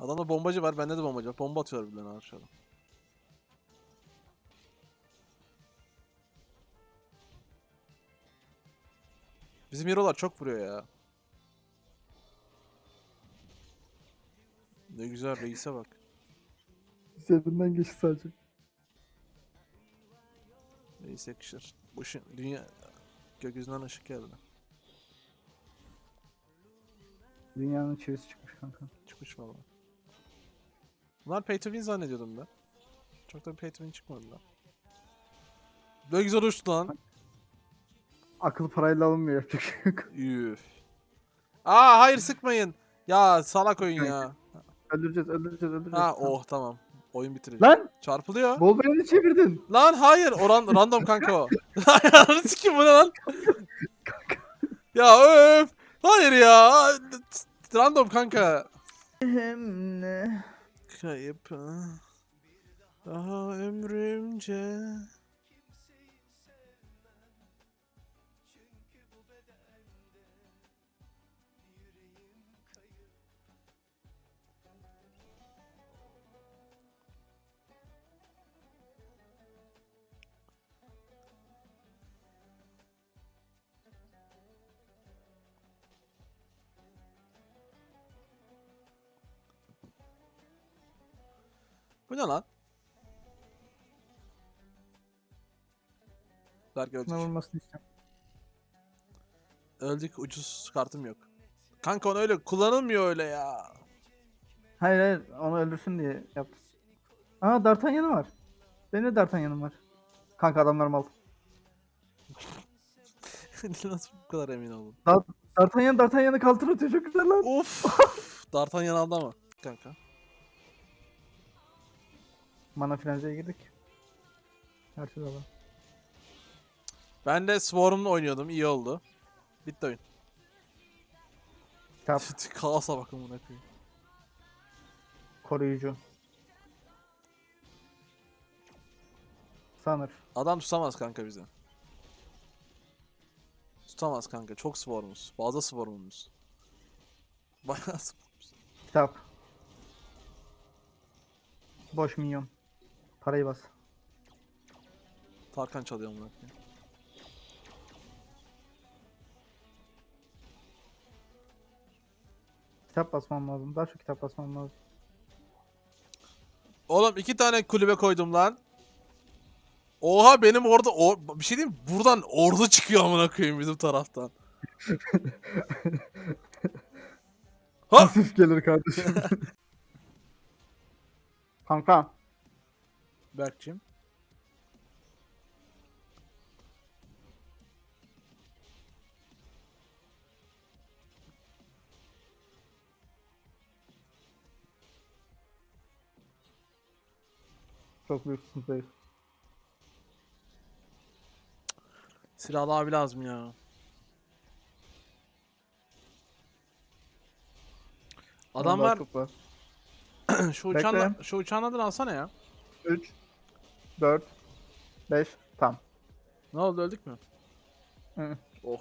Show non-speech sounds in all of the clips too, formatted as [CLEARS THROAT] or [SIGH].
Adamda bombacı var, bende de bombacı var. Bomba atıyor birbirlerine aşağıda. Bizim hero'lar çok vuruyor ya. Ne güzel reise bak. Üzerinden geçti sadece. Reis yakışır. Bu ışın, dünya gökyüzünden ışık geldi. Dünyanın çivisi çıkmış kanka. Çıkmış valla. Bunlar pay to win zannediyordum ben. Çok da pay to win çıkmadı lan. Ne güzel uçtu lan. Akıl parayla alınmıyor yapacak şey yok. [LAUGHS] Üf. Aa hayır sıkmayın. Ya salak oyun ya. öldüreceğiz öldüreceğiz öldüreceğiz. Ha oh tamam. Oyun bitirir. Lan! Çarpılıyor. Wolverine'i çevirdin. Lan hayır. Oran random kanka o. Ananı sikim bu ne lan? ya öf. Hayır ya. Random kanka. Hem ne? Kayıp. Daha ömrümce. Bu ne lan? Berk öldük. Vurmasını istiyorum. Öldük ucuz kartım yok. Kanka onu öyle kullanılmıyor öyle ya. Hayır hayır onu öldürsün diye yaptım. Aa D'Artagnan'ım var. Benim de D'Artagnan'ım var. Kanka adamlar mal. [LAUGHS] Nasıl bu kadar emin oldun? D'Artagnan D'Artagnan'ı kaltır atıyor çok güzel lan. Of. [LAUGHS] D'Artagnan aldı ama. Kanka. Mana frenziye girdik. Her şey var. Ben de Swarm'la oynuyordum. iyi oldu. Bitti oyun. Kitap [LAUGHS] Kaos'a bakın buna koyayım. koruyucu. Sanır. Adam tutamaz kanka bizi. Tutamaz kanka. Çok Swarm'uz. Fazla Swarm'umuz. Bayağı Swarm'uz. Kitap. Boş minyon. Parayı bas. Tarkan çalıyor amına. Kitap basmam lazım. Daha çok kitap basmam lazım. Oğlum iki tane kulübe koydum lan. Oha benim orada or- bir şey diyeyim buradan ordu çıkıyor amına koyayım bizim taraftan. [LAUGHS] Ha! Hafif gelir kardeşim. [LAUGHS] Kanka. Berkçim. Çok büyük sıkıntıyız. Silahlı abi lazım ya. Adamlar [CLEARS THROAT] şu uçağın şu uçağın adını alsana ya. 3 4 5 tam. Ne oldu öldük mü? Hı. Oh.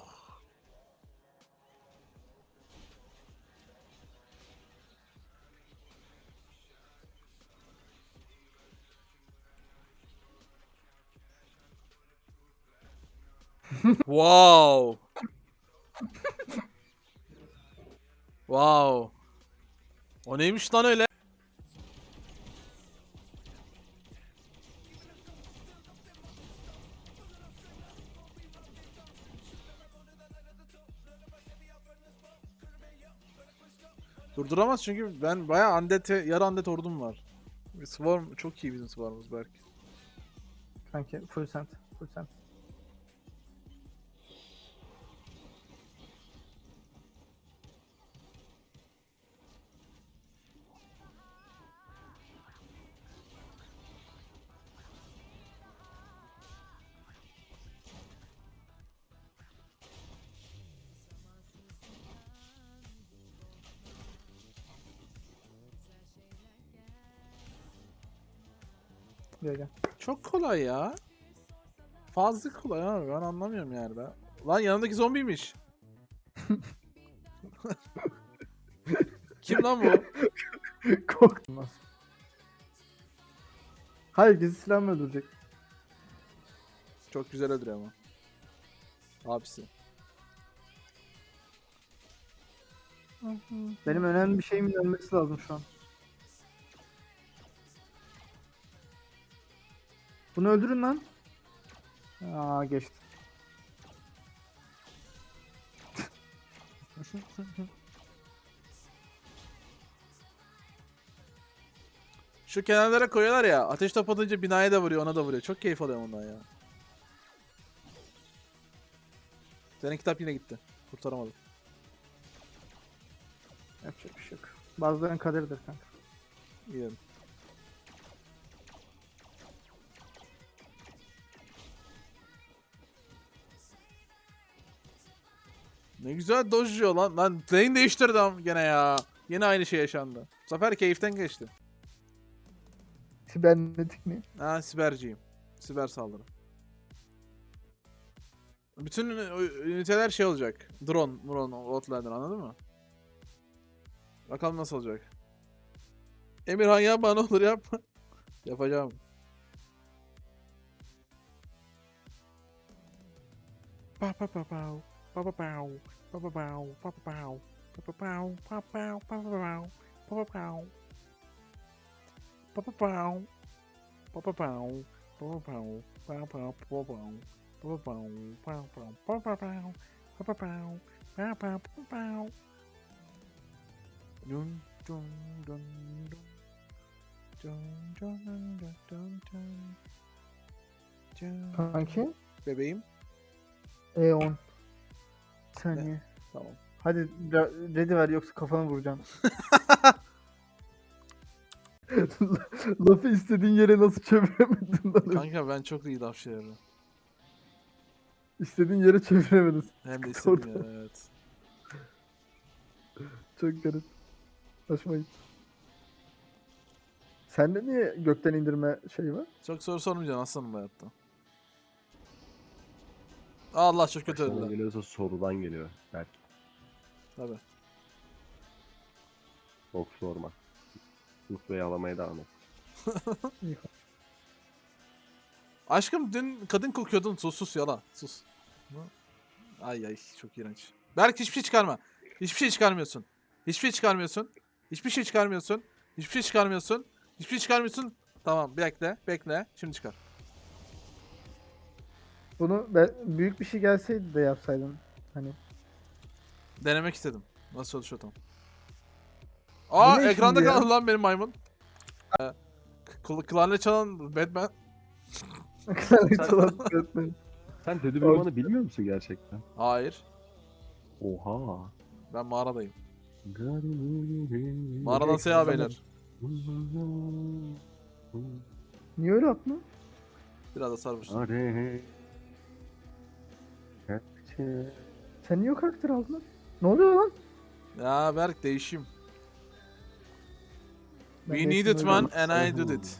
[LAUGHS] wow. wow. O neymiş lan öyle? Durduramaz çünkü ben bayağı undead, yarı undead ordum var. Swarm çok iyi bizim Swarm'ımız belki. Kanki full sent. Full sent. Gel gel. Çok kolay ya. Fazla kolay abi ben anlamıyorum yani ben. Lan yanındaki zombiymiş. Kim lan bu? Korktum nasıl? Hayır gizli silah mı öldürecek? Çok güzel öldürüyor ama. Abisi. Benim önemli bir şeyimin ölmesi lazım şu an. Bunu öldürün lan. Aa geçti. [LAUGHS] Şu kenarlara koyuyorlar ya. Ateş top atınca binaya da vuruyor, ona da vuruyor. Çok keyif alıyorum ondan ya. Senin kitap yine gitti. Kurtaramadım. Yapacak bir şey yok. Bazılarının kaderidir kanka. Yiyelim. Ne güzel dojluyor lan. Lan lane değiştirdim gene ya. Yine aynı şey yaşandı. Bu sefer keyiften geçti. Sibernetik mi? Ha siberciyim. Siber saldırı. Bütün üniteler şey olacak. Drone, drone, Outlander anladın mı? Bakalım nasıl olacak. Emirhan yapma ne olur yapma. [LAUGHS] Yapacağım. Pa pa pa. Pa pa pau. Pa pa pau. Pa pa pau. Pa pa pau. Pa pau. Pa pa pau. Pa pa pau. Pa pa pau. Pa pa pau. Pa pa pau. Pa pa pa pau. Pa pa pau. Pa pa pa pa pau. Pa pa pau. Pa pa pa pau. Dun dun dun dun. Dun dun dun dun dun dun. Dun. Kanki. Bebeğim. E10. Saniye. Tamam. Hadi ready ver yoksa kafanı vuracağım. [LAUGHS] [LAUGHS] Lafı istediğin yere nasıl çeviremedin lan? Kanka ben çok iyi laf şeyleri. İstediğin yere çeviremedin. Hem de Orada. istediğim yere, evet. [LAUGHS] Çok garip. Hoşuma gitti. Sende niye gökten indirme şeyi var? Çok soru sormayacaksın aslanım hayatta. Allah çok kötü Başından geliyorsa sorudan geliyor. Belki. Tabii. Çok sorma. Mutlu'yu alamaya devam et. [LAUGHS] Aşkım dün kadın kokuyordun. Sus sus yala. Sus. Ay ay çok iğrenç. Berk hiçbir şey çıkarma. Hiçbir şey çıkarmıyorsun. Hiçbir şey çıkarmıyorsun. Hiçbir şey çıkarmıyorsun. Hiçbir şey çıkarmıyorsun. Hiçbir şey çıkarmıyorsun. Tamam bekle bekle. Şimdi çıkar. Bunu ben, büyük bir şey gelseydi de yapsaydın. Hani Denemek istedim. Nasıl çalışıyor tam. Aa Bu ne ekranda şimdi ya? kaldı lan benim maymun. Ee, kl- klarnet çalan Batman. çalan öğretmen. Sen Teddy Burman'ı bilmiyor musun gerçekten? Hayır. Oha. Ben mağaradayım. Mağaradan seyahat beyler. Niye öyle yaptın? Biraz da sarmış. Sen niye o karakter aldın? lan? Ne oluyor lan? Ya Berk değişim. Ben We de need hepsini it man öyle and I did it.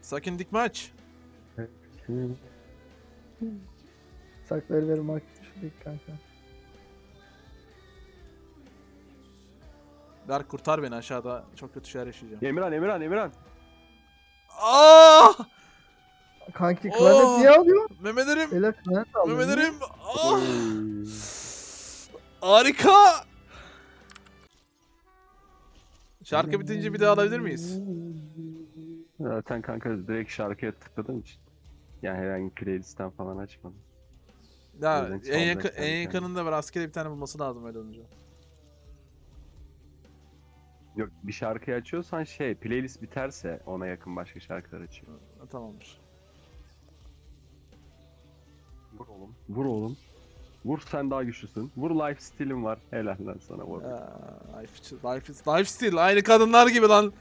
Sakin dik maç. Sakları verim arkadaşı kanka. Berk kurtar beni aşağıda. Çok kötü şeyler yaşayacağım. Emirhan, Emirhan, Emirhan. Aa! Kanki Oh! klarnet niye alıyor? Memelerim. Beyler klarnet alıyor. Memelerim. Ah! Harika. Şarkı bitince bir daha alabilir miyiz? Zaten kanka direkt şarkıya tıkladığım için. Yani herhangi bir playlistten falan açmadım. Ya Öyle en çalacak yakın en yani. yakınında bir rastgele bir tane bulması lazım öyle olunca. Yok bir şarkıyı açıyorsan şey playlist biterse ona yakın başka şarkılar açıyor. Ha, Tamamdır. Vur oğlum. Vur oğlum. Vur sen daha güçlüsün. Vur life steal'in var. Helal lan sana vur. Aa, life, life, is- lifestyle aynı kadınlar gibi lan.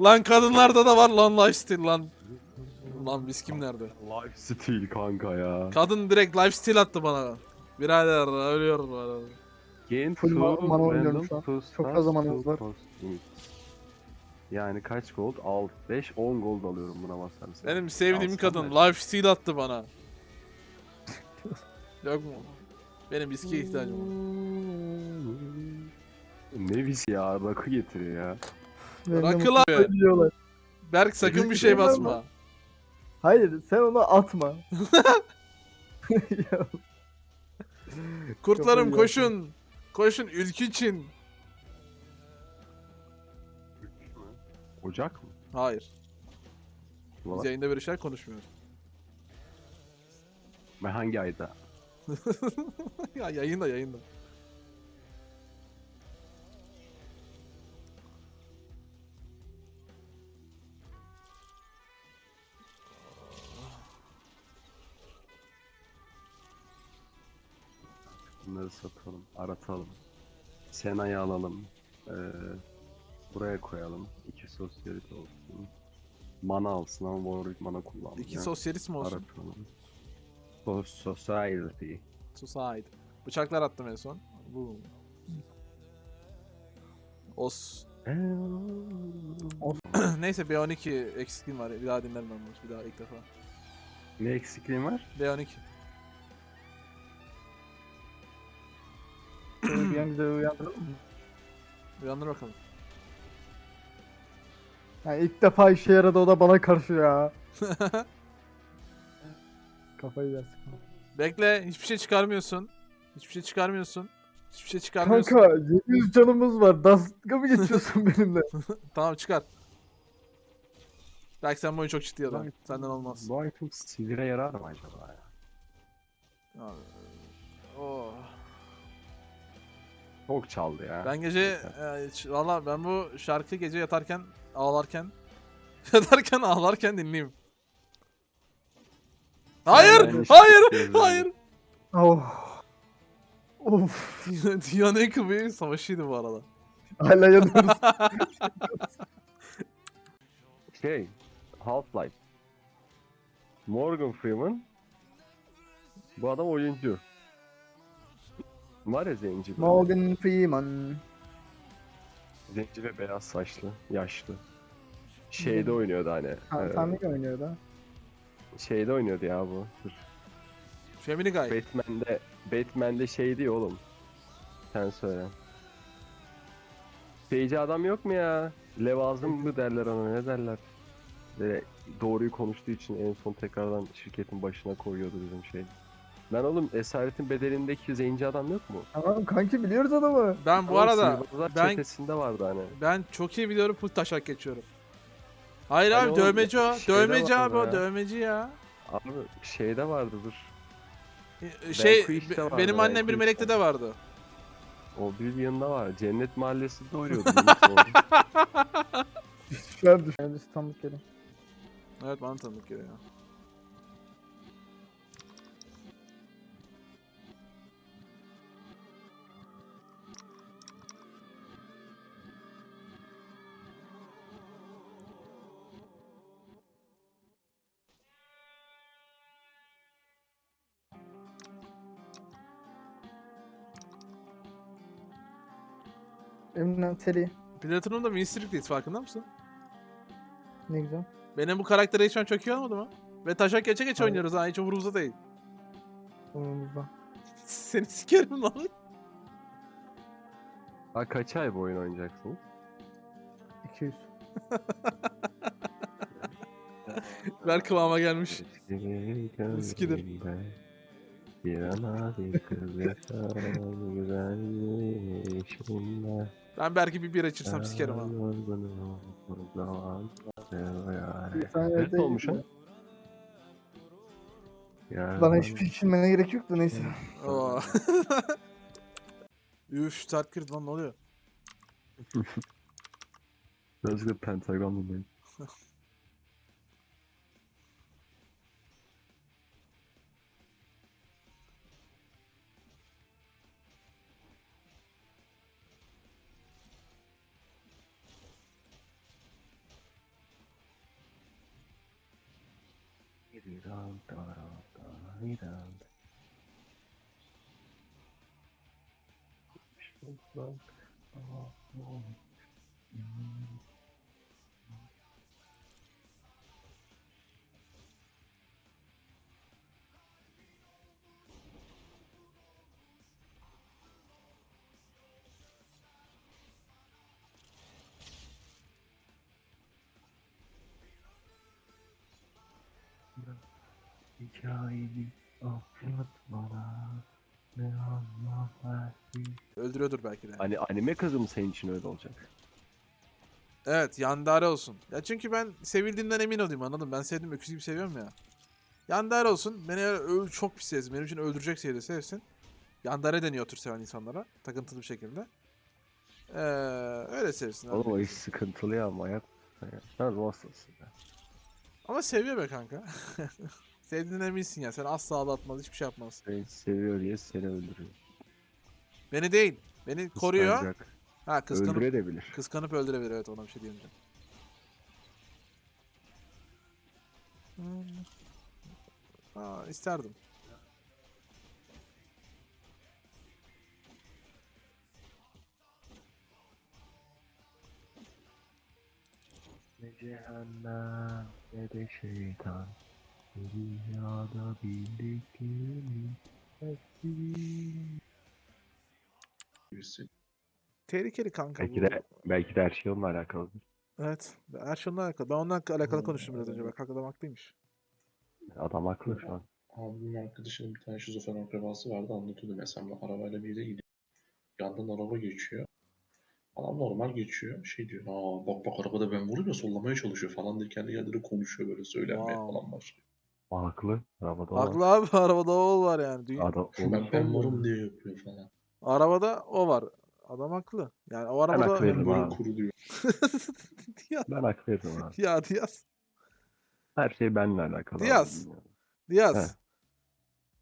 Lan kadınlarda da var lan lifestyle lan. Lan biz kim nerede? Life steal kanka ya. Kadın direkt lifestyle attı bana. Birader ölüyorum bana. Gain Full two ma- mana oynuyorum şu an. Çok fazla manamız var. Yani kaç gold? 6, 5, 10 gold alıyorum buna basarsam. Benim sevdiğim kadın ben. lifestyle attı bana. Yok mu? Benim viskiye ihtiyacım var. Ne biz ya rakı getiriyor ya. Rakı lan. ediyorlar. Berk sakın bir şey basma. Hayır sen onu atma. ya, [LAUGHS] Kurtlarım Kafayı koşun. Koşun ülke için. Ocak mı? Hayır. Biz Valla. yayında böyle şeyler konuşmuyoruz. Ben hangi ayda? [LAUGHS] ya yayında yayında. Bunları satalım, aratalım. Sena'yı alalım. Ee, buraya koyalım. İki sosyalit olsun. Mana alsın ama Warwick mana kullanmıyor. İki sosyalist mi olsun? Aratalım. Sos Society. Suicide. Bıçaklar attım en son. Bu. Os. [CLEARS THROAT] Neyse B12 eksikliğim var. Bir daha dinlerim ben bunu. Bir daha ilk defa. ne eksikliğin var? B12. Seni bir an güzel uyandıralım mı? Uyandır bakalım. Yani ilk defa işe yaradı o da bana karşı ya. [LAUGHS] Kafayı yersin. Bekle. Hiçbir şey çıkarmıyorsun. Hiçbir şey çıkarmıyorsun. Hiçbir şey çıkarmıyorsun. Kanka 700 canımız var. Dalga mı geçiyorsun [LAUGHS] benimle? Tamam çıkar. Belki sen bu oyunu çok ciddi adam. Senden olmaz. Bu item sivire yarar mı acaba ya? Abi, Oh. Çok çaldı ya. Ben gece e, valla ben bu şarkı gece yatarken ağlarken [LAUGHS] yatarken ağlarken dinleyeyim. Hayır! hayır! Hayır! oh. Of. Dünyanın en kıvı savaşıydı bu arada. Hala yanıyoruz. [LAUGHS] Şey, Half-Life. Morgan Freeman. Bu adam oyuncu. Var ya zenci böyle. Morgan Freeman. Zenci ve beyaz saçlı, yaşlı. Şeyde oynuyordu hani. Ha, e, Family oynuyor da. Şeyde oynuyordu ya bu. Dur. Family Guy. Batman'de Batman'de şeydi ya oğlum. Sen söyle. Şeyci adam yok mu ya? Levazım mı derler ona ne derler? Böyle doğruyu konuştuğu için en son tekrardan şirketin başına koyuyordu bizim şey. Ben oğlum Esaretin Bedeli'ndeki zenci adam yok mu? Tamam kanki biliyoruz adamı. Ben bu Ama arada Sihirbazlar ben çetesinde vardı hani. ben çok iyi biliyorum put taşak geçiyorum. Hayır Hani abi oğlum, dövmeci o. şeyde Dövmeci var abi o ya. dövmeci ya. Abi şeyde vardı dur. E, Şey be- vardı, benim annem bir melekte de vardı. Oblivion'da var. Cennet Mahallesi'nde oynuyordu. [LAUGHS] unutma. Şu an gelin. Evet bana tanıdık geliyor. Eminem seri. Platinum'da Ministry'deyiz farkında mısın? Ne güzel. Benim bu karaktere hiç an çok iyi olmadı mı? Ve taşak geçe geç Hayır. oynuyoruz ha hiç umurumuzda değil. Umurumuzda. [LAUGHS] Seni sikerim lan. Ha kaç ay bu oyun oynayacaksınız? 200. [LAUGHS] Ver kıvama gelmiş. Eskidir. Ben belki bir bira içirsem sikerim ha. Bir tane Evet de- olmuş ha. Bana hiçbir şey düşünmene gerek yok da neyse. Oo. [LAUGHS] Üf sert girdi lan ne oluyor? Birazcık da pentagram dinleyin. [LAUGHS] dum da da da dum. Hikayeni anlat bana. Ne anlam versin. Öldürüyordur belki de. Hani anime kızı mı senin için öyle olacak? Evet Yandere olsun. Ya çünkü ben sevildiğimden emin olayım anladın mı? Ben sevdiğim öküz gibi seviyorum ya. Yandere olsun. Beni öl çok pis sevsin. Benim için öldürecek seviyede sevsin. Yandere deniyor tür seven insanlara. Takıntılı bir şekilde. Ee, öyle sevsin. Oğlum o iş sıkıntılı ya manyak. Sen ruh hastasın ya. Ama seviyor be kanka. [LAUGHS] Sevdiğinden eminsin ya. Sen asla aldatmaz. Hiçbir şey yapmaz. Seni seviyor diye seni öldürüyor. Beni değil. Beni koruyor. Kıskanacak. Ha kıskanıp, Öldürebilir. kıskanıp öldürebilir. Evet ona bir şey diyemeyeceğim. Hmm. Ha, isterdim. Ne cehennem ne de şeytan. Dünyada bildiklerimiz hepsi. Tehlikeli kanka Belki bu. de, belki de her şey onunla alakalıdır. Evet. Her şey onunla alakalı. Ben onunla alakalı konuştum biraz önce. Bak adam haklıymış. Adam haklı şu an. Abimin arkadaşının bir tane şizofren akrabası vardı anlatıyordu mesela arabayla bir yere gidiyor. Yandan araba geçiyor. Adam normal geçiyor. Şey diyor. Aa bak bak arabada ben vuruyorum ya sollamaya çalışıyor falan diye kendi kendine konuşuyor böyle söylenmeye Wow. falan başlıyor. Haklı. Arabada o var. Haklı abi. [LAUGHS] Arabada o var yani. Dünya- Adam, onu Ben, ben varım diye yapıyor falan. Arabada o var. Adam haklı. Yani o hak arabada... veririm. Ben böyle abi. kuruluyor. [LAUGHS] Diyaz. Ben hak veririm abi. Ya Diyaz. Her şey benimle alakalı. abi. Diyaz. Diyaz. He.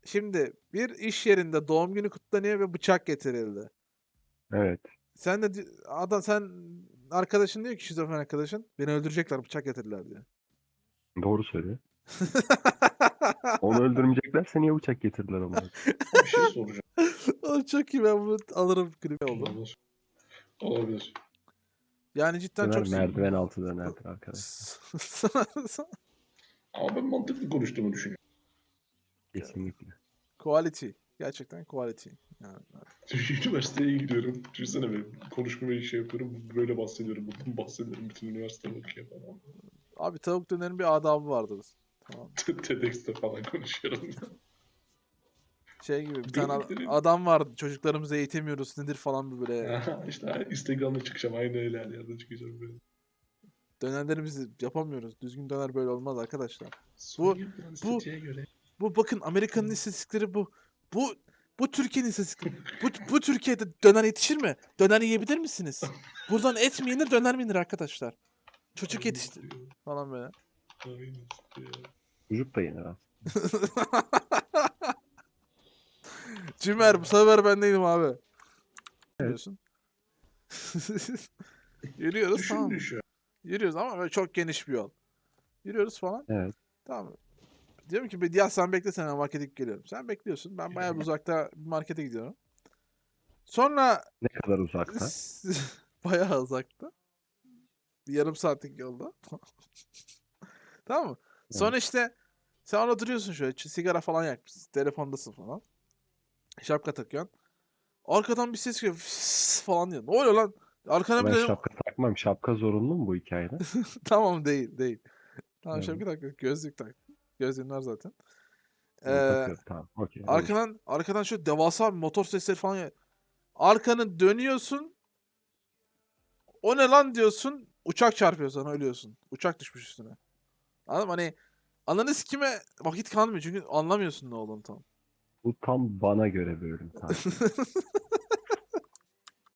Şimdi bir iş yerinde doğum günü kutlanıyor ve bıçak getirildi. Evet. Sen de di- adam sen arkadaşın diyor ki şizofren arkadaşın beni öldürecekler bıçak getirdiler diyor. Doğru söylüyor. Onu [LAUGHS] öldürmeyeceklerse niye bıçak getirdiler onu? Bir şey soracağım. Oğlum çok iyi ben bunu alırım klibi oldu. Olabilir. Olabilir. Yani cidden çok merdiven altı dönerdir arkadaş. [LAUGHS] Ama ben mantıklı konuştuğumu düşünüyorum. Kesinlikle. quality. Gerçekten quality. Yani, Üniversiteye gidiyorum. Düşünsene ben konuşmamı şey yapıyorum. Böyle bahsediyorum. Bundan [LAUGHS] bahsediyorum. Bütün üniversite bakıyor falan. abi tavuk dönerin bir adabı vardır. Tamam. [LAUGHS] TEDx'te falan konuşuyorum. Şey gibi bir tane ad- adam vardı. Çocuklarımızı eğitemiyoruz nedir falan böyle. Aha, işte Instagram'da çıkacağım. Aynı öyle her yerde çıkacağım böyle. Dönerlerimizi yapamıyoruz. Düzgün döner böyle olmaz arkadaşlar. Bu- istatistiğe göre Bu bakın Amerika'nın istatistikleri bu. Bu bu Türkiye'nin istatistikleri. Bu, bu Türkiye'de döner yetişir mi? Döner yiyebilir misiniz? Buradan et mi yenir döner mi yenir arkadaşlar? Çocuk yetişti falan böyle. Aynen istiyor. Çocuk da yenir abi. [LAUGHS] Cimer bu sefer ben değilim abi. Biliyorsun. [LAUGHS] Yürüyoruz Düşün tamam. düşün. Yürüyoruz ama böyle çok geniş bir yol. Yürüyoruz falan. Evet. Tamam. Diyorum ki Diyaz sen bekle sen ben markete gidip geliyorum. Sen bekliyorsun. Ben bayağı bir uzakta bir markete gidiyorum. Sonra Ne kadar uzakta? [LAUGHS] bayağı uzakta. Bir yarım saatlik yolda. Tamam mı? Sonra işte sen orada duruyorsun şöyle sigara falan yakmışsın. Telefondasın falan. Şapka takıyorsun. Arkadan bir ses geliyor falan diyor. Ne oluyor lan? Arkana bir Ben dedim. şapka takmam. Şapka zorunlu mu bu hikayede? [LAUGHS] tamam değil değil. Tamam Evet. şapka tak. Gözlük tak. Gözlüğün var zaten. Ee, Ee, tamam. Okey. olur. arkadan arkadan şu devasa bir motor sesleri falan geliyor. Arkanı dönüyorsun. O ne lan diyorsun. Uçak çarpıyor sana ölüyorsun. Uçak düşmüş üstüne. Anladın mı? Hani ananız kime vakit kalmıyor çünkü anlamıyorsun ne olduğunu tam. Bu tam bana göre bir ölüm tarzı. [LAUGHS]